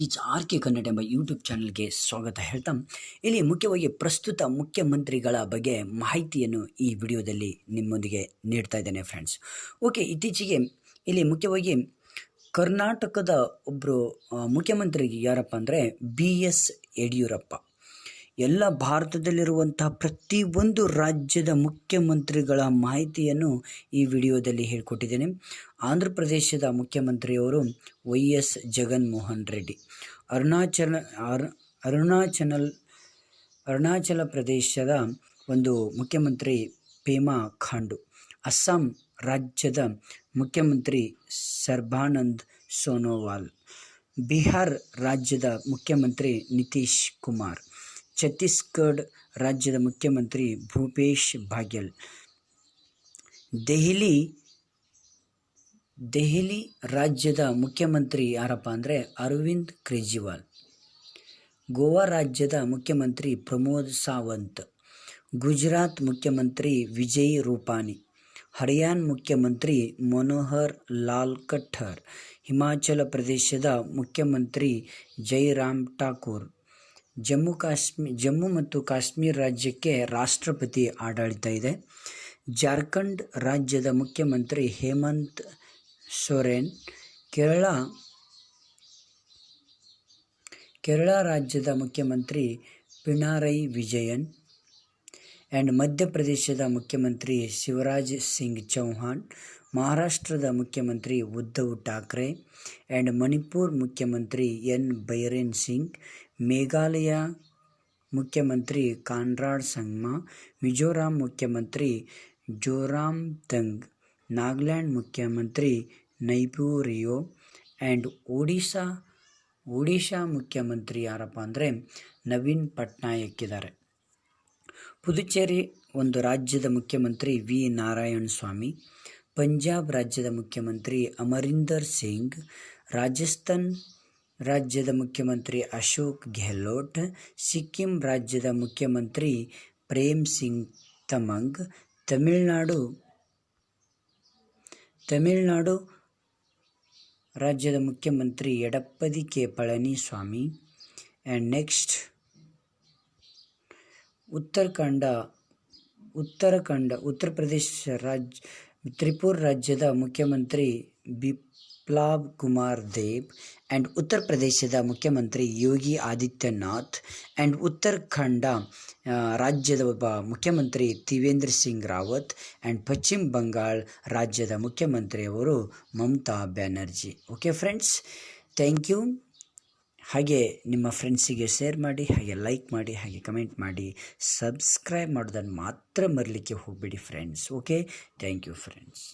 Each R K Kannada ಎಂಬ YouTube ಚಾನಲ್ಗೆ ಸ್ವಾಗತ ಹೇಳ್ತಾ, ಇಲ್ಲಿ ಮುಖ್ಯವಾಗಿ ಪ್ರಸ್ತುತ ಮುಖ್ಯಮಂತ್ರಿಗಳ ಬಗ್ಗೆ ಮಾಹಿತಿಯನ್ನು ಈ ವಿಡಿಯೋದಲ್ಲಿ ನಿಮ್ಮೊಂದಿಗೆ ನೀಡ್ತಾ ಇದ್ದೇನೆ ಫ್ರೆಂಡ್ಸ್ ಓಕೆ ಇತ್ತೀಚೆಗೆ ಇಲ್ಲಿ ಮುಖ್ಯವಾಗಿ ಕರ್ನಾಟಕದ ಒಬ್ಬರು ಮುಖ್ಯಮಂತ್ರಿ ಯಾರಪ್ಪ ಅಂದರೆ ಬಿ ಎಸ್ ಯಡಿಯೂರಪ್ಪ. ಎಲ್ಲ ಭಾರತದಲ್ಲಿರುವಂತಹ ಪ್ರತಿಯೊಂದು ರಾಜ್ಯದ ಮುಖ್ಯಮಂತ್ರಿಗಳ ಮಾಹಿತಿಯನ್ನು ಈ ವಿಡಿಯೋದಲ್ಲಿ ಹೇಳಿಕೊಟ್ಟಿದ್ದೇನೆ. ಆಂಧ್ರ ಪ್ರದೇಶದ ಮುಖ್ಯಮಂತ್ರಿಯವರು ವೈ ಎಸ್ ಜಗನ್ಮೋಹನ್ ರೆಡ್ಡಿ. ಅರುಣಾಚಲ ಅರುಣಾಚಲ್ ಅರುಣಾಚಲ ಪ್ರದೇಶದ ಒಂದು ಮುಖ್ಯಮಂತ್ರಿ ಪೇಮಾ ಖಾಂಡು. ಅಸ್ಸಾಂ ರಾಜ್ಯದ ಮುಖ್ಯಮಂತ್ರಿ ಸರ್ಬಾನಂದ್ ಸೋನೋವಾಲ್. ಬಿಹಾರ್ ರಾಜ್ಯದ ಮುಖ್ಯಮಂತ್ರಿ ನಿತೀಶ್ ಕುಮಾರ್. ಛತ್ತೀಸ್ಗಢ ರಾಜ್ಯದ ಮುಖ್ಯಮಂತ್ರಿ ಭೂಪೇಶ್ ಬಾಗೆಲ್ ದೆಹಲಿ ದೆಹಲಿ ರಾಜ್ಯದ ಮುಖ್ಯಮಂತ್ರಿ ಯಾರಪ್ಪ ಅಂದರೆ ಅರವಿಂದ್ ಕೇಜ್ರಿವಾಲ್. ಗೋವಾ ರಾಜ್ಯದ ಮುಖ್ಯಮಂತ್ರಿ ಪ್ರಮೋದ್ ಸಾವಂತ್. ಗುಜರಾತ್ ಮುಖ್ಯಮಂತ್ರಿ ವಿಜಯ್ ರೂಪಾನಿ. ಹರಿಯಾಣ ಮುಖ್ಯಮಂತ್ರಿ ಮನೋಹರ್ ಲಾಲ್ ಕಠರ್ ಹಿಮಾಚಲ ಪ್ರದೇಶದ ಮುಖ್ಯಮಂತ್ರಿ ಜೈರಾಮ್ ಠಾಕೂರ್. ಜಮ್ಮು ಕಾಶ್ಮೀರ, ಜಮ್ಮು ಮತ್ತು ಕಾಶ್ಮೀರ ರಾಜ್ಯಕ್ಕೆ ರಾಷ್ಟ್ರಪತಿ ಆಡಳಿತ ಇದೆ. ಜಾರ್ಖಂಡ್ ರಾಜ್ಯದ ಮುಖ್ಯಮಂತ್ರಿ ಹೇಮಂತ್ ಸೊರೆನ್ ಕೇರಳ ಕೇರಳ ರಾಜ್ಯದ ಮುಖ್ಯಮಂತ್ರಿ ಪಿಣಾರೈ ವಿಜಯನ್ ಆ್ಯಂಡ್ ಮಧ್ಯಪ್ರದೇಶದ ಮುಖ್ಯಮಂತ್ರಿ ಶಿವರಾಜ್ ಸಿಂಗ್ ಚೌಹಾಣ್, ಮಹಾರಾಷ್ಟ್ರದ ಮುಖ್ಯಮಂತ್ರಿ ಉದ್ಧವ್ ಠಾಕ್ರೆ ಆ್ಯಂಡ್ ಮಣಿಪುರ್ ಮುಖ್ಯಮಂತ್ರಿ ಎನ್ ಬೈರೇನ್ ಸಿಂಗ್ ಮೇಘಾಲಯ ಮುಖ್ಯಮಂತ್ರಿ ಕಾನ್ರಾಡ್ ಸಂಗ್ಮಾ, ಮಿಜೋರಾಂ ಮುಖ್ಯಮಂತ್ರಿ ಜೋರಾಮ್ ತಂಗ್, ನಾಗಾಲ್ಯಾಂಡ್ ಮುಖ್ಯಮಂತ್ರಿ ನೈಪೂರಿಯೋ ಆ್ಯಂಡ್ ಒಡಿಶಾ ಒಡಿಶಾ ಮುಖ್ಯಮಂತ್ರಿ ಯಾರಪ್ಪ ಅಂದರೆ ನವೀನ್ ಪಟ್ನಾಯಕ್ ಇದ್ದಾರೆ. ಪುದುಚೇರಿ ಒಂದು ರಾಜ್ಯದ ಮುಖ್ಯಮಂತ್ರಿ ವಿ. ನಾರಾಯಣ ಸ್ವಾಮಿ ಪಂಜಾಬ್ ರಾಜ್ಯದ ಮುಖ್ಯಮಂತ್ರಿ ಅಮರಿಂದರ್ ಸಿಂಗ್, ರಾಜಸ್ಥಾನ್ ರಾಜ್ಯದ ಮುಖ್ಯಮಂತ್ರಿ ಅಶೋಕ್ ಗೆಹ್ಲೋಟ್, ಸಿಕ್ಕಿಂ ರಾಜ್ಯದ ಮುಖ್ಯಮಂತ್ರಿ ಪ್ರೇಮ್ ಸಿಂಗ್ ತಮಂಗ್, ತಮಿಳುನಾಡು ತಮಿಳುನಾಡು ರಾಜ್ಯದ ಮುಖ್ಯಮಂತ್ರಿ Edappadi K. Palaniswami and next Uttarakhand Uttarakhand Uttar Pradesh Raj, Tripura ರಾಜ್ಯದ ಮುಖ್ಯಮಂತ್ರಿ ಬಿಪ್ಲಾಬ್ ಕುಮಾರ್ ದೇವ್ ಆ್ಯಂಡ್ ಉತ್ತರ ಪ್ರದೇಶದ ಮುಖ್ಯಮಂತ್ರಿ ಯೋಗಿ ಆದಿತ್ಯನಾಥ್ ಆ್ಯಂಡ್ ಉತ್ತರಾಖಂಡ ರಾಜ್ಯದ ಒಬ್ಬ ಮುಖ್ಯಮಂತ್ರಿ ತ್ರಿವೇಂದ್ರ ಸಿಂಗ್ ರಾವತ್ ಆ್ಯಂಡ್ ಪಶ್ಚಿಮ ಬಂಗಾಳ ರಾಜ್ಯದ ಮುಖ್ಯಮಂತ್ರಿಯವರು Mamata Banerjee. Okay friends thank you ಹಾಗೆ ನಿಮ್ಮ ಫ್ರೆಂಡ್ಸಿಗೆ ಶೇರ್ ಮಾಡಿ, ಹಾಗೆ ಲೈಕ್ ಮಾಡಿ, ಹಾಗೆ ಕಮೆಂಟ್ ಮಾಡಿ ಸಬ್ಸ್ಕ್ರೈಬ್ ಮಾಡೋದನ್ನು ಮಾತ್ರ ಮರಲಿಕ್ಕೆ ಹೋಗಬೇಡಿ friends okay thank you friends